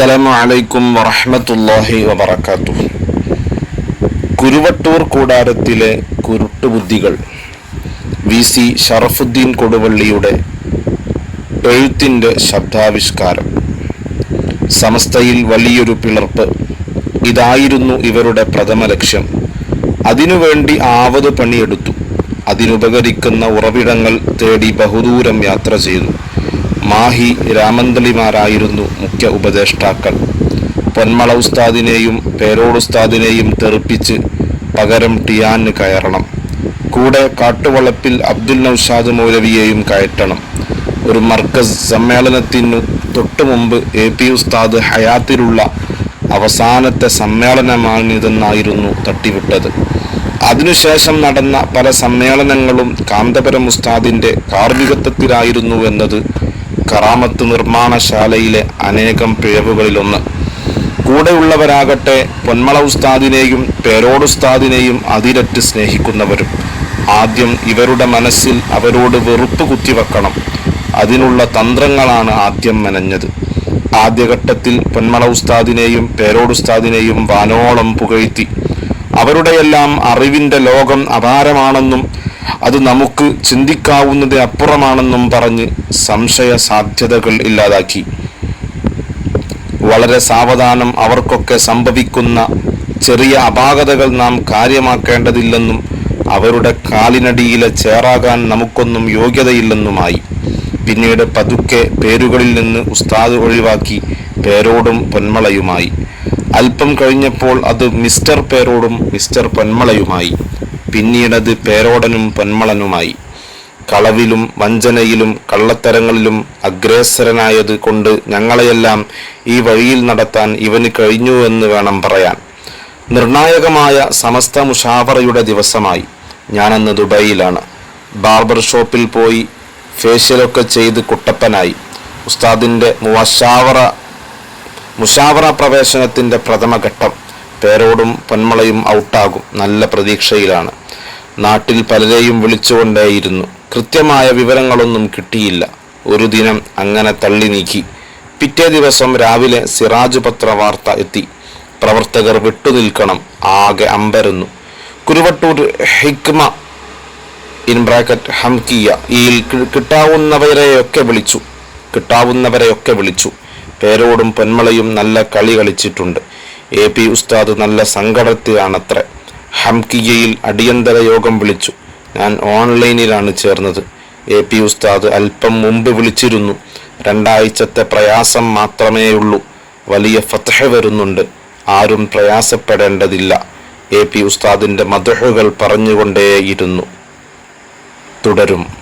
അസ്സലാമു അലൈക്കും വറഹ്മത്തുള്ളാഹി വബറകാത്തു കുരുവട്ടൂർ കൂടാരത്തിലെ കുരുട്ടുബുദ്ധികൾ വി സി ഷറഫുദ്ദീൻ കൊടുവള്ളിയുടെ എഴുത്തിന്റെ ശബ്ദാവിഷ്കാരം. സമസ്തയിൽ വലിയൊരു പിളർപ്പ്. ഇതായിരുന്നു ഇവരുടെ പ്രഥമ ലക്ഷ്യം. അതിനുവേണ്ടി ആവത് പണിയെടുത്തു. അതിനുപകരിക്കുന്ന ഉറവിടങ്ങൾ തേടി ബഹുദൂരം യാത്ര ചെയ്തു. മാഹി രാമന്തളിമാരായിരുന്നു മുഖ്യ ഉപദേഷ്ടാക്കൾ. പൊന്മള ഉസ്താദിനെയും പേരോട് ഉസ്താദിനെയും തെറിപ്പിച്ച് പകരം ടിയാന് കയറണം. കൂടെ കാട്ടുവളപ്പിൽ അബ്ദുൽ നൌഷാദ് മൗലവിയെയും കയറ്റണം. ഒരു മർക്കസ് സമ്മേളനത്തിനു തൊട്ടു മുമ്പ് എ പി ഉസ്താദ് ഹയാത്തിലുള്ള അവസാനത്തെ സമ്മേളനമാണിതെന്നായിരുന്നു തട്ടിവിട്ടത്. അതിനുശേഷം നടന്ന പല സമ്മേളനങ്ങളും കാന്തപുരം ഉസ്താദിന്റെ കാർമികത്വത്തിലായിരുന്നു എന്നത് കറാമത്ത് നിർമ്മാണശാലയിലെ അനേകം പിഴവുകളിലൊന്ന് കൂടെയുള്ളവരാകട്ടെ പൊന്മള ഉസ്താദിനെയും പേരോട് ഉസ്താദിനെയും അതിരറ്റ് സ്നേഹിക്കുന്നവരും. ആദ്യം ഇവരുടെ മനസ്സിൽ അവരോട് വെറുപ്പ് കുത്തിവെക്കണം. അതിനുള്ള തന്ത്രങ്ങളാണ് ആദ്യം മെനഞ്ഞത്. ആദ്യഘട്ടത്തിൽ പൊന്മള ഉസ്താദിനെയും പേരോട് ഉസ്താദിനെയും വാനോളം പുകഴ്ത്തി. അവരുടെയെല്ലാം അറിവിന്റെ ലോകം അപാരമാണെന്നും അത് നമുക്ക് ചിന്തിക്കാവുന്നത് അപ്പുറമാണെന്നും പറഞ്ഞ് സംശയ സാധ്യതകൾ ഇല്ലാതാക്കി. വളരെ സാവധാനം അവർക്കൊക്കെ സംഭവിക്കുന്ന ചെറിയ അപാകതകൾ നാം കാര്യമാക്കേണ്ടതില്ലെന്നും അവരുടെ കാലിനടിയിലെ ചേറാകാൻ നമുക്കൊന്നും യോഗ്യതയില്ലെന്നുമായി. പിന്നീട് പതുക്കെ പേരുകളിൽ നിന്ന് ഉസ്താദ് ഒഴിവാക്കി പേരോടും പൊന്മളയുമായി. അല്പം കഴിഞ്ഞപ്പോൾ അത് മിസ്റ്റർ പേരോടും മിസ്റ്റർ പൊന്മളയുമായി. പിന്നീടത് പേരോടനും പൊന്മളനുമായി. കളവിലും വഞ്ചനയിലും കള്ളത്തരങ്ങളിലും അഗ്രേസരനായത് കൊണ്ട് ഞങ്ങളെയെല്ലാം ഈ വഴിയിൽ നടത്താൻ ഇവന് കഴിഞ്ഞു എന്ന് വേണം പറയാൻ. നിർണായകമായ സമസ്ത മുഷാവറയുടെ ദിവസമായി. ഞാനന്ന് ദുബൈയിലാണ്. ബാർബർ ഷോപ്പിൽ പോയി ഫേഷ്യലൊക്കെ ചെയ്ത് കുട്ടപ്പനായി. ഉസ്താദിന്റെ മുഷാവറ മുഷാവറ പ്രവേശനത്തിന്റെ പ്രഥമഘട്ടം. പേരോടും പൊന്മളയും ഔട്ടാകും. നല്ല പ്രതീക്ഷയിലാണ്. നാട്ടിൽ പലരെയും വിളിച്ചുകൊണ്ടേയിരുന്നു. കൃത്യമായ വിവരങ്ങളൊന്നും കിട്ടിയില്ല. ഒരു ദിനം അങ്ങനെ തള്ളി നീക്കി. പിറ്റേ ദിവസം രാവിലെ സിറാജ് പത്ര വാർത്ത എത്തി. പ്രവർത്തകർ വിട്ടുനിൽക്കണം. ആകെ അമ്പരന്നു. കുരുവട്ടൂർ ഹിക്മ ഇൻ ബ്രാക്കറ്റ് ഹംകിയ ഈ കിട്ടാവുന്നവരെയൊക്കെ വിളിച്ചു. കിട്ടാവുന്നവരെയൊക്കെ വിളിച്ചു. പേരോടും പൊന്മളയും നല്ല കളി കളിച്ചിട്ടുണ്ട്. എ പി ഉസ്താദ് നല്ല സങ്കടത്തിലാണത്രേ. ഹംകിയയിൽ അടിയന്തര യോഗം വിളിച്ചു. ഞാൻ ഓൺലൈനിലാണ് ചേർന്നത്. എ പി ഉസ്താദ് അല്പം മുമ്പ് വിളിച്ചിരുന്നു. രണ്ടാഴ്ചത്തെ പ്രയാസം മാത്രമേയുള്ളൂ. വലിയ ഫത്തഹ വരുന്നുണ്ട്. ആരും പ്രയാസപ്പെടേണ്ടതില്ല. എ പി ഉസ്താദിന്റെ മധുഹകൾ പറഞ്ഞുകൊണ്ടേയിരുന്നു. തുടരും.